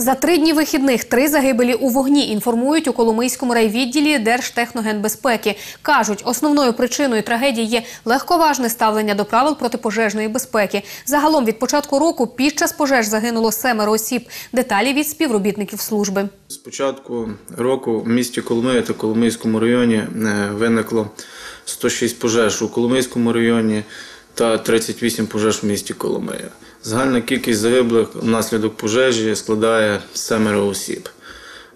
За три дні вихідних три загибелі у вогні інформують у Коломийському райвідділі Держтехногенбезпеки. Кажуть, основною причиною трагедії є легковажне ставлення до правил протипожежної безпеки. Загалом від початку року під час пожеж загинуло семеро осіб. Деталі від співробітників служби. З початку року в місті Коломия та Коломийському районі е, виникло 106 пожеж у Коломийському районі та 38 пожеж в місті Коломия. Загальна кількість загиблих внаслідок пожежі складає семеро осіб.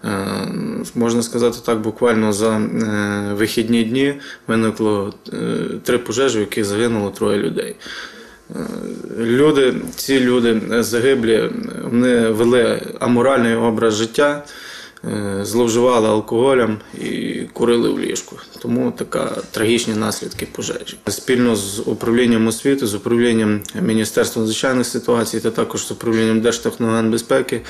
Е, Можна сказати так, буквально за е, вихідні дні виникло е, три пожежі, в яких загинуло троє людей. Люди, ці люди загиблі, вони вели аморальний образ життя, зловживали алкоголем і курили в ліжку. Тому така трагічні наслідки пожежі. Спільно з управлінням освіти, з управлінням Міністерства надзвичайних ситуацій та також з управлінням Держтехногенбезпеки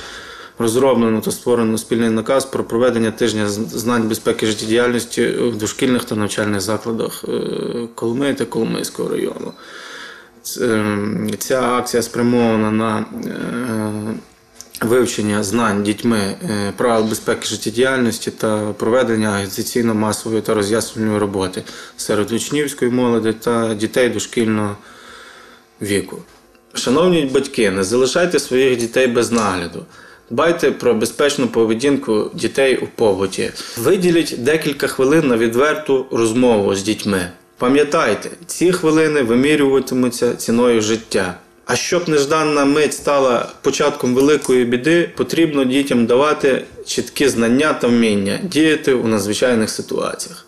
розроблено та створено спільний наказ про проведення тижня знань безпеки життєдіяльності в дошкільних та навчальних закладах е, Коломиї та Коломийського району. Ця акція спрямована на е, вивчення знань дітьми е, правил безпеки життєдіяльності та проведення агітаційно-масової та роз'яснювальної роботи серед учнівської молоді та дітей дошкільного віку. Шановні батьки, не залишайте своїх дітей без нагляду. Дбайте про безпечну поведінку дітей у побуті. Виділіть декілька хвилин на відверту розмову з дітьми. Пам'ятайте, ці хвилини вимірюватимуться ціною життя. А щоб нежданна мить стала початком великої біди, потрібно дітям давати чіткі знання та вміння діяти у надзвичайних ситуаціях.